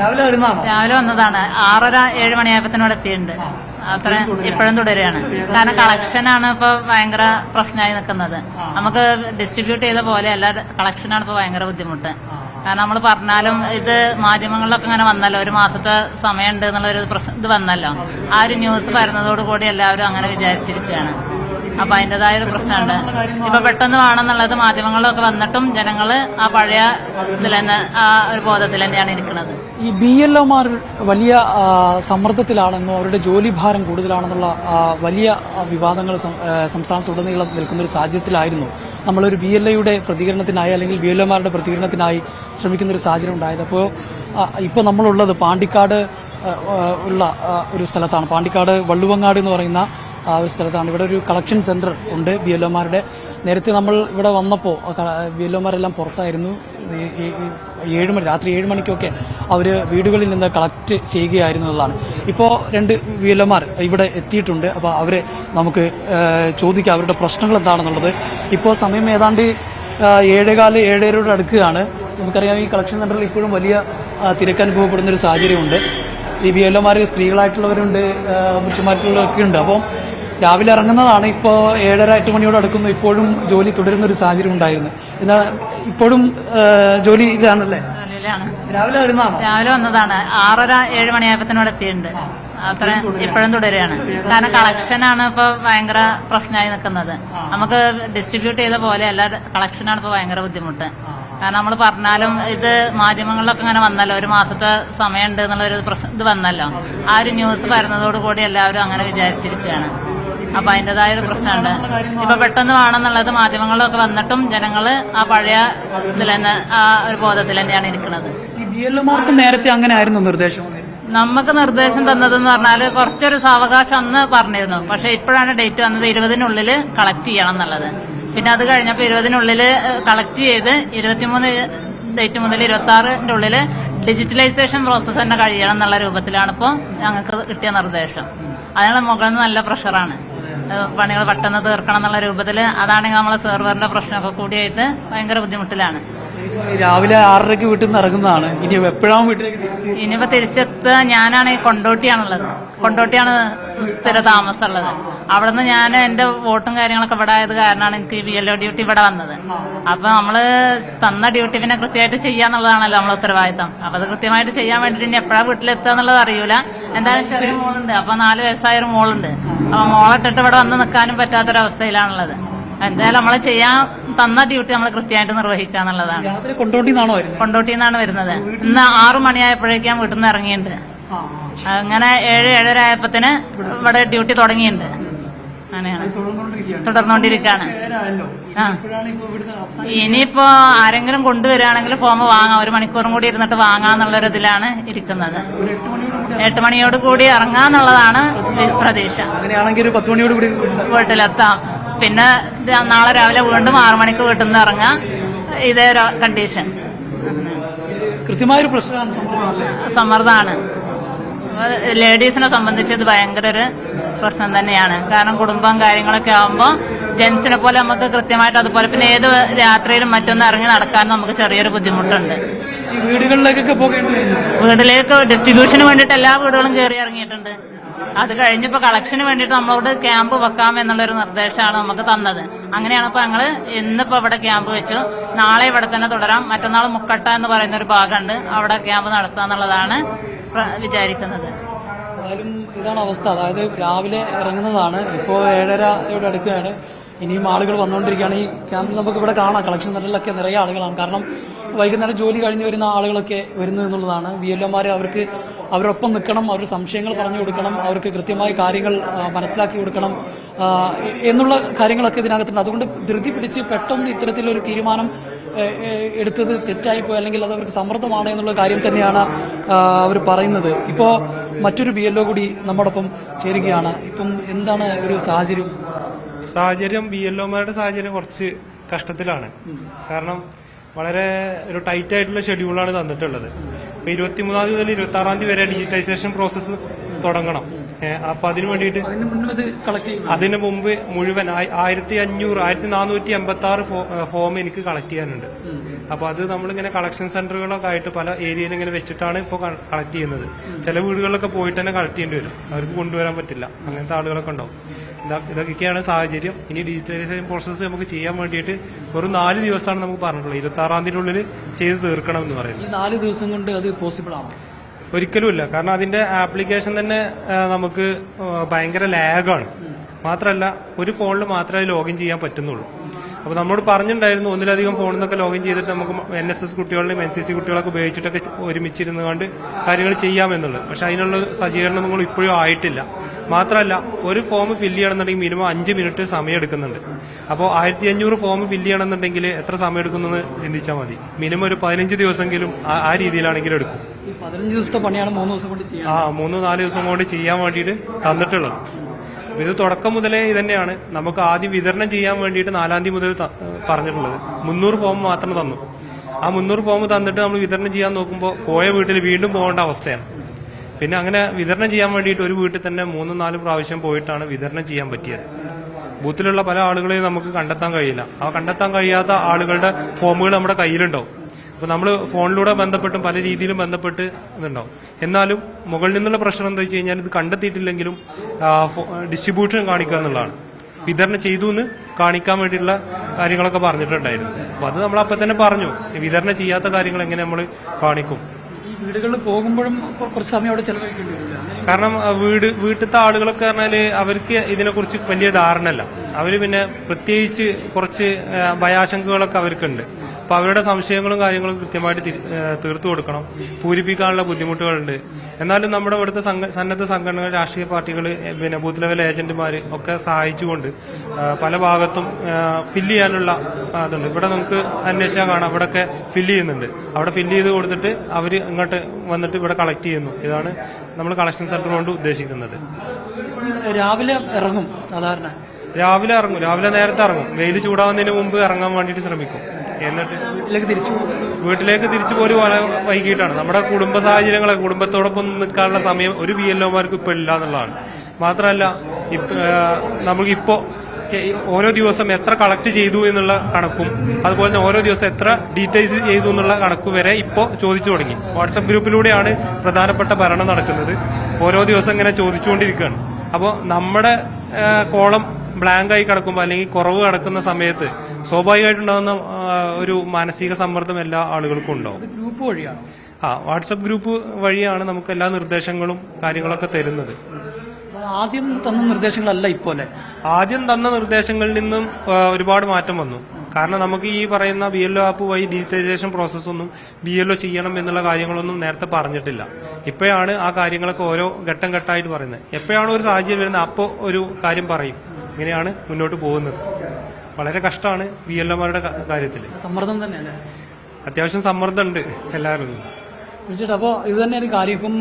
രാവിലെ രാവിലെ വന്നതാണ്. ആറര ഏഴ് മണിയായപ്പത്തിനോട് എത്തിയിട്ടുണ്ട്. അത്ര ഇപ്പോഴും തുടരുകയാണ്. കാരണം കളക്ഷനാണ് ഇപ്പൊ ഭയങ്കര പ്രശ്നമായി നിൽക്കുന്നത്. നമുക്ക് ഡിസ്ട്രിബ്യൂട്ട് ചെയ്ത പോലെ അല്ല കളക്ഷനാണ് ഇപ്പൊ ഭയങ്കര ബുദ്ധിമുട്ട്. കാരണം നമ്മൾ പറഞ്ഞാലും ഇത് മാധ്യമങ്ങളിലൊക്കെ ഇങ്ങനെ വന്നല്ലോ ഒരു മാസത്തെ സമയമുണ്ട് എന്നുള്ളൊരു പ്രശ്നം ഇത് വന്നല്ലോ. ആ ഒരു ന്യൂസ് വരുന്നതോടുകൂടി എല്ലാവരും അങ്ങനെ വിചാരിച്ചിരിക്കുകയാണ്. അപ്പൊ അതിന്റെതായ ഒരു പ്രശ്നമുണ്ട്. ഇപ്പൊ പെട്ടെന്ന് വേണമെന്നുള്ളത് മാധ്യമങ്ങളിലൊക്കെ വന്നിട്ടും ജനങ്ങൾ ആ പഴയ ഇതിൽ തന്നെ ആ ഒരു ബോധത്തിൽ തന്നെയാണ് ഇരിക്കുന്നത്. ഈ ബി എൽ ഒമാർ വലിയ സമ്മർദ്ദത്തിലാണെന്നും അവരുടെ ജോലി ഭാരം കൂടുതലാണെന്നുള്ള വലിയ വിവാദങ്ങൾ സംസ്ഥാനത്തുടനീളം നിൽക്കുന്ന ഒരു സാഹചര്യത്തിലായിരുന്നു. നമ്മളൊരു ബി എൽ എയുടെ പ്രതികരണത്തിനായി അല്ലെങ്കിൽ ബി എൽ ഒമാരുടെ പ്രതികരണത്തിനായി ശ്രമിക്കുന്ന ഒരു സാഹചര്യം ഉണ്ടായത്. അപ്പോൾ ഇപ്പോൾ നമ്മളുള്ളത് പാണ്ടിക്കാട് ഉള്ള ഒരു സ്ഥലത്താണ്. പാണ്ടിക്കാട് വള്ളുവങ്ങാട് എന്ന് പറയുന്ന ആ ഒരു സ്ഥലത്താണ്. ഇവിടെ ഒരു കളക്ഷൻ സെന്റർ ഉണ്ട് ബി എൽ ഒമാരുടെ നേരത്തെ നമ്മൾ ഇവിടെ വന്നപ്പോൾ ബി എൽ ഒമാരെല്ലാം പുറത്തായിരുന്നു. ഏഴ് മണി രാത്രി ഏഴ് മണിക്കൊക്കെ അവർ വീടുകളിൽ നിന്ന് കളക്ട് ചെയ്യുകയായിരുന്നതാണ് ഇപ്പോൾ രണ്ട് ബി എൽ ഇവിടെ എത്തിയിട്ടുണ്ട്. അപ്പോൾ അവരെ നമുക്ക് ചോദിക്കാം അവരുടെ പ്രശ്നങ്ങൾ എന്താണെന്നുള്ളത്. ഇപ്പോൾ സമയം ഏതാണ്ട് ഏഴേകാൽ ഏഴരയോട് അടുക്കുകയാണ്. നമുക്കറിയാം ഈ കളക്ഷൻ സെന്ററിൽ ഇപ്പോഴും വലിയ തിരക്ക് അനുഭവപ്പെടുന്ന ഒരു സാഹചര്യമുണ്ട്. ഈ ബി എൽ ഒമാർ സ്ത്രീകളായിട്ടുള്ളവരുണ്ട് പുരുഷന്മാരായിട്ടുള്ളവരൊക്കെ ഉണ്ട്. അപ്പം രാവിലെ ഇറങ്ങുന്നതാണ് ഇപ്പോൾ ഏഴര എട്ട് മണിയോട് അടുക്കുന്നു. ഇപ്പോഴും ജോലി തുടരുന്ന ഒരു സാഹചര്യം ഉണ്ടായിരുന്നു. എന്നാൽ ഇപ്പോഴും ജോലി ജോലിയിലാണല്ലേ ജോലിയിലാണ്. രാവിലെ വരുന്നതാണോ? രാവിലെ വന്നതാണ്. ആറര ഏഴ് മണിയായപ്പത്തിനോട് എത്തിയിട്ടുണ്ട്. അത്ര ഇപ്പോഴും തുടരുകയാണ്. കാരണം കളക്ഷൻ ആണ് ഇപ്പൊ ഭയങ്കര പ്രശ്നമായി നിൽക്കുന്നത്. നമുക്ക് ഡിസ്ട്രിബ്യൂട്ട് ചെയ്ത പോലെ അല്ല കളക്ഷനാണ് ഇപ്പൊ ഭയങ്കര ബുദ്ധിമുട്ട്. കാരണം നമ്മൾ പറഞ്ഞാലും ഇത് മാധ്യമങ്ങളിലൊക്കെ ഇങ്ങനെ വന്നല്ലോ. ഒരു മാസത്തെ സമയമുണ്ട് എന്നുള്ളൊരു പ്രശ്നം ഇത് വന്നല്ലോ. ആ ഒരു ന്യൂസ് വരുന്നതോടുകൂടി എല്ലാവരും അങ്ങനെ വിചാരിച്ചിരിക്കുകയാണ്. അപ്പൊ അതിന്റെതായ ഒരു പ്രശ്നമുണ്ട്. ഇപ്പൊ പെട്ടെന്ന് വേണമെന്നുള്ളത് മാധ്യമങ്ങളിലൊക്കെ വന്നിട്ടും ജനങ്ങൾ ആ പഴയ ഇതിൽ തന്നെ ആ ഒരു ബോധത്തിൽ തന്നെയാണ് ഇരിക്കുന്നത്. നേരത്തെ അങ്ങനെ ആയിരുന്നു നിർദ്ദേശം നമുക്ക് നിർദ്ദേശം തന്നതെന്ന് പറഞ്ഞാൽ കുറച്ചൊരു സാവകാശം അന്ന് പറഞ്ഞിരുന്നു. പക്ഷെ ഇപ്പോഴാണ് ഡേറ്റ് വന്നത് ഇരുപതിനുള്ളിൽ കളക്ട് ചെയ്യണം എന്നുള്ളത്. പിന്നെ അത് കഴിഞ്ഞപ്പോൾ ഇരുപതിനുള്ളിൽ കളക്ട് ചെയ്ത് ഇരുപത്തിമൂന്ന് ഡേറ്റ് മുതൽ ഇരുപത്തി ആറിന്റെ ഉള്ളിൽ ഡിജിറ്റലൈസേഷൻ പ്രോസസ്സ് തന്നെ കഴിയണം എന്നുള്ള രൂപത്തിലാണ് ഇപ്പോൾ ഞങ്ങൾക്ക് കിട്ടിയ നിർദ്ദേശം. അതിനുള്ള മുകളിൽ നിന്ന് നല്ല പ്രഷറാണ് പണികൾ പെട്ടെന്ന് തീർക്കണം എന്നുള്ള രൂപത്തിൽ അതാണെങ്കിൽ നമ്മളെ സെർവറിന്റെ പ്രശ്നമൊക്കെ കൂടിയായിട്ട് ഭയങ്കര ബുദ്ധിമുട്ടിലാണ്. രാവിലെ ആറരയ്ക്ക് വീട്ടിൽ നിന്ന് ഇറങ്ങുന്നതാണ്. ഇനി എപ്പോഴാണ് വീട്ടിലേക്ക് ഇനിയിപ്പോ തിരിച്ചെത്തുക ഞാനാണ് ഈ കൊണ്ടോട്ടിയാണുള്ളത്. കൊണ്ടോട്ടിയാണ് സ്ഥിര താമസമുള്ളത്. അവിടുന്ന് ഞാൻ എന്റെ വോട്ടും കാര്യങ്ങളൊക്കെ ഇവിടെ ആയത് കാരണമാണ് എനിക്ക് ബി എൽ ഒ ഡ്യൂട്ടി ഇവിടെ വന്നത്. അപ്പൊ നമ്മൾ തന്ന ഡ്യൂട്ടി പിന്നെ കൃത്യമായിട്ട് ചെയ്യാന്നുള്ളതാണല്ലോ നമ്മളെ ഉത്തരവാദിത്തം. അപ്പൊ അത് കൃത്യമായിട്ട് ചെയ്യാൻ വേണ്ടിട്ട് ഇനി എപ്പോഴാ വീട്ടിലെത്തുക എന്നുള്ളത് അറിയൂല. എന്തായാലും ചെറിയ മോളുണ്ട്. അപ്പൊ നാല് വയസ്സായ ഒരു മോളുണ്ട്. മോളിട്ടിട്ട് ഇവിടെ വന്ന് നിൽക്കാനും പറ്റാത്തൊരവസ്ഥയിലാണുള്ളത്. എന്തായാലും നമ്മൾ ചെയ്യാൻ തന്ന ഡ്യൂട്ടി നമ്മൾ കൃത്യമായിട്ട് നിർവഹിക്കുക എന്നുള്ളതാണ്. കൊണ്ടോട്ടിയിൽ നിന്നാണ് വരുന്നത്? ഇന്ന് ആറു മണിയായപ്പോഴേക്കും വീട്ടിൽ നിന്ന് ഇറങ്ങിയിട്ടുണ്ട് അങ്ങനെ ഏഴ് ഏഴര ആയപ്പത്തിന് ഇവിടെ ഡ്യൂട്ടി തുടങ്ങിയിട്ടുണ്ട്. അങ്ങനെയാണ്. തുടർന്നുകൊണ്ടിരിക്കുകയാണ്. ഇനിയിപ്പോ ആരെങ്കിലും കൊണ്ടുവരികയാണെങ്കിൽ പോകുമ്പോൾ വാങ്ങാം. ഒരു മണിക്കൂറും കൂടി ഇരുന്നിട്ട് വാങ്ങാന്നുള്ളൊരു ഇതിലാണ് ഇരിക്കുന്നത്. എട്ട് മണിയോട് കൂടി ഇറങ്ങാന്നുള്ളതാണ് പ്രതീക്ഷ. അങ്ങനെയാണെങ്കിൽ പത്ത് മണിയോട് കൂടി വീട്ടിലെത്താം. പിന്നെ നാളെ രാവിലെ വീണ്ടും ആറു മണിക്ക് വീട്ടിൽ നിന്ന് ഇറങ്ങാം. ഇതേ ഒരു കണ്ടീഷൻ കൃത്യമായൊരു പ്രശ്നമാണ് സമ്മർദ്ദമാണ്. ലേഡീസിനെ സംബന്ധിച്ച് ഇത് ഭയങ്കര ഒരു പ്രശ്നം തന്നെയാണ്. കാരണം കുടുംബം കാര്യങ്ങളൊക്കെ ആകുമ്പോൾ ജെൻസിനെ പോലെ നമുക്ക് കൃത്യമായിട്ട് അതുപോലെ പിന്നെ ഏത് രാത്രിയിലും മറ്റൊന്നും ഇറങ്ങി നടക്കാൻ നമുക്ക് ചെറിയൊരു ബുദ്ധിമുട്ടുണ്ട്. വീടുകളിലേക്കൊക്കെ വീട്ടിലേക്ക് ഡിസ്ട്രിബ്യൂഷന് വേണ്ടിയിട്ട് എല്ലാ വീടുകളും കയറി ഇറങ്ങിയിട്ടുണ്ട്. അത് കഴിഞ്ഞപ്പോ കളക്ഷന് വേണ്ടിയിട്ട് നമ്മളോട് ക്യാമ്പ് വെക്കാം എന്നുള്ളൊരു നിർദ്ദേശമാണ് നമുക്ക് തന്നത്. അങ്ങനെയാണ് ഇപ്പൊ ഞങ്ങൾ ഇന്നിപ്പോ ഇവിടെ ക്യാമ്പ് വെച്ചു. നാളെ ഇവിടെ തന്നെ തുടരാം. മറ്റന്നാൾ മുക്കട്ട എന്ന് പറയുന്ന ഒരു ഭാഗമുണ്ട്. അവിടെ ക്യാമ്പ് നടത്താന്നുള്ളതാണ് വിചാരിക്കുന്നത്. എന്നാലും ഇതാണ് അവസ്ഥ. അതായത് രാവിലെ ഇറങ്ങുന്നതാണ്. ഇപ്പോൾ ഏഴരയോട് അടുക്കുകയാണ്. ഇനിയും ആളുകൾ വന്നുകൊണ്ടിരിക്കുകയാണ്. ഈ ക്യാമ്പിൽ നമുക്ക് ഇവിടെ കാണാം. കളക്ഷൻ സെന്ററിലൊക്കെ നിറയെ ആളുകളാണ്. കാരണം വൈകുന്നേരം ജോലി കഴിഞ്ഞ് വരുന്ന ആളുകളൊക്കെ വരുന്നു എന്നുള്ളതാണ്. ബി എൽ ഒമാരെ അവർക്ക് അവരൊപ്പം നിൽക്കണം. അവർ സംശയങ്ങൾ പറഞ്ഞു കൊടുക്കണം. അവർക്ക് കൃത്യമായ കാര്യങ്ങൾ മനസ്സിലാക്കി കൊടുക്കണം. എന്നുള്ള കാര്യങ്ങളൊക്കെ ഇതിനകത്തുണ്ട്. അതുകൊണ്ട് ധൃതി പിടിച്ച് പെട്ടെന്ന് ഇത്തരത്തിലൊരു തീരുമാനം എടുത്തത് തെറ്റായിപ്പോയി അല്ലെങ്കിൽ അത് അവർക്ക് സമ്മർദ്ദമാണ് എന്നുള്ള കാര്യം തന്നെയാണ് അവർ പറയുന്നത്. ഇപ്പോൾ മറ്റൊരു ബി എൽ ഒ കൂടി നമ്മോടൊപ്പം ചേരുകയാണ്. ഇപ്പം എന്താണ് ഒരു സാഹചര്യം? സാഹചര്യം ബി എൽ ഒമാരുടെ സാഹചര്യം കുറച്ച് കഷ്ടത്തിലാണ്. കാരണം വളരെ ഒരു ടൈറ്റ് ആയിട്ടുള്ള ഷെഡ്യൂളാണ് തന്നിട്ടുള്ളത്. ഇപ്പൊ ഇരുപത്തിമൂന്നാം തീയതി മുതൽ ഇരുപത്തി ആറാം തീയതി വരെ ഡിജിറ്റൈസേഷൻ പ്രോസസ്സ് തുടങ്ങണം. അപ്പൊ അതിനു വേണ്ടിയിട്ട് അതിന് മുമ്പ് മുഴുവൻ ആയി- ആയിരത്തി അഞ്ഞൂറ് ആയിരത്തി നാനൂറ്റി എൺപത്തി ആറ് ഫോം എനിക്ക് കളക്ട് ചെയ്യാനുണ്ട്. അപ്പൊ അത് നമ്മളിങ്ങനെ കളക്ഷൻ സെന്ററുകളൊക്കെ ആയിട്ട് പല ഏരിയയിൽ ഇങ്ങനെ വെച്ചിട്ടാണ് ഇപ്പോൾ കളക്ട് ചെയ്യുന്നത്. ചില വീടുകളിലൊക്കെ പോയിട്ട് തന്നെ കളക്ട് ചെയ്യേണ്ടി വരും. അവർക്ക് കൊണ്ടുവരാൻ പറ്റില്ല. അങ്ങനത്തെ ആളുകളൊക്കെ ഉണ്ടാവും. ഇതാ- ഇതൊക്കെയാണ് സാഹചര്യം. ഇനി ഡിജിറ്റലൈസേഷൻ പ്രോസസ്സ് നമുക്ക് ചെയ്യാൻ വേണ്ടിയിട്ട് ഒരു നാല് ദിവസമാണ് നമുക്ക് പറഞ്ഞിട്ടുള്ളത്. ഇരുപത്തി ആറാം തീയതി ഉള്ളിൽ ചെയ്ത് തീർക്കണം എന്ന് പറയുന്നത്. നാല് ദിവസം കൊണ്ട് അത് പോസിബിൾ ആണ്? ഒരിക്കലുമില്ല. കാരണം അതിന്റെ ആപ്ലിക്കേഷൻ തന്നെ നമുക്ക് ഭയങ്കര ലാഗാണ്. മാത്രമല്ല ഒരു ഫോണിൽ മാത്രമേ ലോഗിൻ ചെയ്യാൻ പറ്റുന്നുള്ളൂ. അപ്പോൾ നമ്മളോട് പറഞ്ഞിട്ടുണ്ടായിരുന്നു ഒന്നിലധികം ഫോണിൽ നിന്നൊക്കെ ലോഗിൻ ചെയ്തിട്ട് നമുക്ക് എൻ എസ് എസ് കുട്ടികളുടെയും എൻ സി സി കുട്ടികളൊക്കെ ഉപയോഗിച്ചിട്ടൊക്കെ ഒരുമിച്ചിരുന്ന് കൊണ്ട് കാര്യങ്ങൾ ചെയ്യാമെന്നുള്ളത്. പക്ഷെ അതിനുള്ള സജ്ജീകരണം നമ്മൾ ഇപ്പോഴും ആയിട്ടില്ല. മാത്രമല്ല ഒരു ഫോം ഫില്ല് ചെയ്യണമെന്നുണ്ടെങ്കിൽ മിനിമം അഞ്ച് മിനിറ്റ് സമയം എടുക്കുന്നുണ്ട്. അപ്പോൾ ആയിരത്തി അഞ്ഞൂറ് ഫോം ഫില്ല് ചെയ്യണമെന്നുണ്ടെങ്കിൽ എത്ര സമയം എടുക്കുമെന്ന് ചിന്തിച്ചാൽ മതി. മിനിമം ഒരു പതിനഞ്ച് ദിവസമെങ്കിലും ആ രീതിയിലാണെങ്കിലും എടുക്കും. ഈ പതിനഞ്ച് ദിവസത്തെ പണിയാണ് മൂന്ന് ദിവസം കൊണ്ട് ആ മൂന്ന് നാല് ദിവസം കൊണ്ട് ചെയ്യാൻ വേണ്ടിയിട്ട് തന്നിട്ടുള്ളത്. ഇത് തുടക്കം മുതലേ ഇതന്നെയാണ്. തന്നെയാണ് നമുക്ക് ആദ്യം വിതരണം ചെയ്യാൻ വേണ്ടിയിട്ട് നാലാം തീയതി മുതൽ പറഞ്ഞിട്ടുള്ളത്. മുന്നൂറ് ഫോം മാത്രം തന്നു. ആ മുന്നൂറ് ഫോം തന്നിട്ട് നമ്മൾ വിതരണം ചെയ്യാൻ നോക്കുമ്പോൾ പോയ വീട്ടിൽ വീണ്ടും പോകേണ്ട അവസ്ഥയാണ്. പിന്നെ അങ്ങനെ വിതരണം ചെയ്യാൻ വേണ്ടിയിട്ട് ഒരു വീട്ടിൽ തന്നെ മൂന്നും നാല് പ്രാവശ്യം പോയിട്ടാണ് വിതരണം ചെയ്യാൻ പറ്റിയത്. ബൂത്തിലുള്ള പല ആളുകളെയും നമുക്ക് കണ്ടെത്താൻ കഴിയില്ല. ആ കണ്ടെത്താൻ കഴിയാത്ത ആളുകളുടെ ഫോമുകൾ നമ്മുടെ കയ്യിലുണ്ടാവും. അപ്പോൾ നമ്മൾ ഫോണിലൂടെ ബന്ധപ്പെട്ടും പല രീതിയിലും ബന്ധപ്പെട്ട് ഇതുണ്ടാവും. എന്നാലും മുകളിൽ നിന്നുള്ള പ്രശ്നം എന്താ വെച്ച് കഴിഞ്ഞാൽ ഇത് കണ്ടെത്തിയിട്ടില്ലെങ്കിലും ഡിസ്ട്രിബ്യൂഷൻ കാണിക്കുക എന്നുള്ളതാണ്. വിതരണം ചെയ്തു എന്ന് കാണിക്കാൻ വേണ്ടിയിട്ടുള്ള കാര്യങ്ങളൊക്കെ പറഞ്ഞിട്ടുണ്ടായിരുന്നു. അപ്പോൾ അത് നമ്മൾ അപ്പം തന്നെ പറഞ്ഞു വിതരണം ചെയ്യാത്ത കാര്യങ്ങൾ എങ്ങനെ നമ്മൾ കാണിക്കും. വീടുകളിൽ പോകുമ്പോഴും കുറച്ച് സമയം അവിടെ ചെലവഴിക്കേണ്ടി കാരണം വീട് വീട്ടിലത്തെ ആളുകളൊക്കെ പറഞ്ഞാൽ അവർക്ക് ഇതിനെക്കുറിച്ച് വലിയ ധാരണ അവർ പിന്നെ പ്രത്യേകിച്ച് കുറച്ച് ഭയാശങ്കകളൊക്കെ അവർക്കുണ്ട്. അപ്പൊ അവരുടെ സംശയങ്ങളും കാര്യങ്ങളും കൃത്യമായിട്ട് തീർത്തു കൊടുക്കണം. പൂരിപ്പിക്കാനുള്ള ബുദ്ധിമുട്ടുകളുണ്ട്. എന്നാലും നമ്മുടെ ഇവിടുത്തെ സന്നദ്ധ സംഘടനകൾ രാഷ്ട്രീയ പാർട്ടികൾ പിന്നെ ബൂത്ത് ലെവൽ ഏജന്റുമാർ ഒക്കെ സഹായിച്ചുകൊണ്ട് പല ഭാഗത്തും ഫില്ല് ചെയ്യാനുള്ള അതുണ്ട് ഇവിടെ നമുക്ക് അന്വേഷിച്ചാൽ കാണാം. ഇവിടെയൊക്കെ ഫില്ല് ചെയ്യുന്നുണ്ട്. അവിടെ ഫില്ല് ചെയ്ത് കൊടുത്തിട്ട് അവർ ഇങ്ങോട്ട് വന്നിട്ട് ഇവിടെ കളക്ട് ചെയ്യുന്നു. ഇതാണ് നമ്മൾ കളക്ഷൻ സെന്റർ കൊണ്ട് ഉദ്ദേശിക്കുന്നത്. രാവിലെ ഇറങ്ങും സാധാരണ? രാവിലെ ഇറങ്ങും. രാവിലെ നേരത്തെ ഇറങ്ങും. വെയിൽ ചൂടാവുന്നതിന് മുമ്പ് ഇറങ്ങാൻ വേണ്ടിയിട്ട് ശ്രമിക്കും. എന്നിട്ട് വീട്ടിലേക്ക് തിരിച്ചു വീട്ടിലേക്ക് തിരിച്ചു പോലും വളരെ വൈകിട്ടാണ് നമ്മുടെ കുടുംബ സാഹചര്യങ്ങളെ കുടുംബത്തോടൊപ്പം നിൽക്കാനുള്ള സമയം ഒരു ബി എൽ ഒമാർക്ക് ഇപ്പൊ ഇല്ല എന്നുള്ളതാണ്. മാത്രമല്ല നമുക്കിപ്പോൾ നമുക്കിപ്പോ ഓരോ ദിവസം എത്ര കളക്ട് ചെയ്തു എന്നുള്ള കണക്കും അതുപോലെ തന്നെ ഓരോ ദിവസം എത്ര ഡീറ്റെയിൽസ് ചെയ്തു എന്നുള്ള കണക്ക് വരെ ഇപ്പോൾ ചോദിച്ചു തുടങ്ങി. വാട്സപ്പ് ഗ്രൂപ്പിലൂടെയാണ് പ്രധാനപ്പെട്ട ഭരണം നടക്കുന്നത്. ഓരോ ദിവസം ഇങ്ങനെ ചോദിച്ചുകൊണ്ടിരിക്കുകയാണ്. അപ്പോൾ നമ്മുടെ കോളം ബ്ലാങ്ക് ആയി കിടക്കുമ്പോൾ അല്ലെങ്കിൽ കുറവ് കിടക്കുന്ന സമയത്ത് സ്വാഭാവികമായിട്ടുണ്ടാകുന്ന ഒരു മാനസിക സമ്മർദ്ദം എല്ലാ ആളുകൾക്കും ഉണ്ടാവും. ഗ്രൂപ്പ് വഴിയാണ്? ആ വാട്സപ്പ് ഗ്രൂപ്പ് വഴിയാണ് നമുക്ക് എല്ലാ നിർദ്ദേശങ്ങളും കാര്യങ്ങളൊക്കെ തരുന്നത്. ആദ്യം തന്ന നിർദ്ദേശങ്ങളല്ല ഇപ്പോലെ? ആദ്യം തന്ന നിർദ്ദേശങ്ങളിൽ നിന്നും ഒരുപാട് മാറ്റം വന്നു. കാരണം നമുക്ക് ഈ പറയുന്ന ബി എൽ ഒ ആപ്പ് വഴി ഡിജിറ്റലൈസേഷൻ പ്രോസസ്സൊന്നും ബി എൽ ഒ ചെയ്യണം എന്നുള്ള കാര്യങ്ങളൊന്നും നേരത്തെ പറഞ്ഞിട്ടില്ല. ഇപ്പോഴാണ് ആ കാര്യങ്ങളൊക്കെ ഓരോ ഘട്ടം ഘട്ടമായിട്ട് പറയുന്നത്. എപ്പോഴാണ് ഒരു സാഹചര്യം വരുന്നത് അപ്പോൾ ഒരു കാര്യം പറയും. ഇങ്ങനെയാണ് മുന്നോട്ട് പോകുന്നത്. വളരെ കഷ്ടമാണ് വി എൽ ഒമാരുടെ കാര്യത്തിൽ സമ്മർദ്ദം തന്നെയല്ലേ? അത്യാവശ്യം സമ്മർദ്ദമുണ്ട് എല്ലാവരും തീർച്ചയായിട്ടും അപ്പോൾ ഇത് ഒരു കാര്യം. ഇപ്പം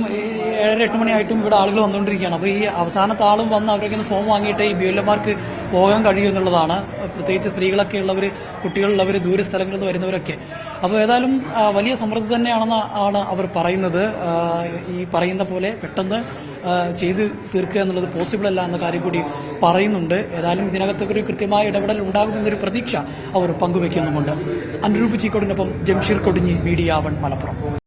ഏഴര എട്ട് മണിയായിട്ടും ഇവിടെ ആളുകൾ വന്നുകൊണ്ടിരിക്കുകയാണ്. അപ്പോൾ ഈ അവസാനത്തെ ആളും വന്ന് അവരൊക്കെ ഒന്ന് ഫോം വാങ്ങിയിട്ട് ഈ ബി എൽ എമാർക്ക് പോകാൻ കഴിയും എന്നുള്ളതാണ്. പ്രത്യേകിച്ച് സ്ത്രീകളൊക്കെ ഉള്ളവര് കുട്ടികളുള്ളവർ ദൂര സ്ഥലങ്ങളിൽ നിന്ന് വരുന്നവരൊക്കെ. അപ്പോൾ ഏതായാലും വലിയ സമ്മർദ്ദം തന്നെയാണെന്ന് ആണ് അവർ പറയുന്നത്. ഈ പറയുന്ന പോലെ പെട്ടെന്ന് ചെയ്ത് തീർക്കുക എന്നുള്ളത് പോസിബിൾ അല്ല എന്ന കാര്യം കൂടി പറയുന്നുണ്ട്. ഏതായാലും ഇതിനകത്തൊക്കെ ഒരു കൃത്യമായ ഇടപെടൽ ഉണ്ടാകുമെന്നൊരു പ്രതീക്ഷ അവർ പങ്കുവെക്കുന്നുമുണ്ട്. അനുരൂപ് ചീക്കോടിനൊപ്പം ജംഷീർ കൊടിഞ്ഞി മീഡിയ വൺ മലപ്പുറം.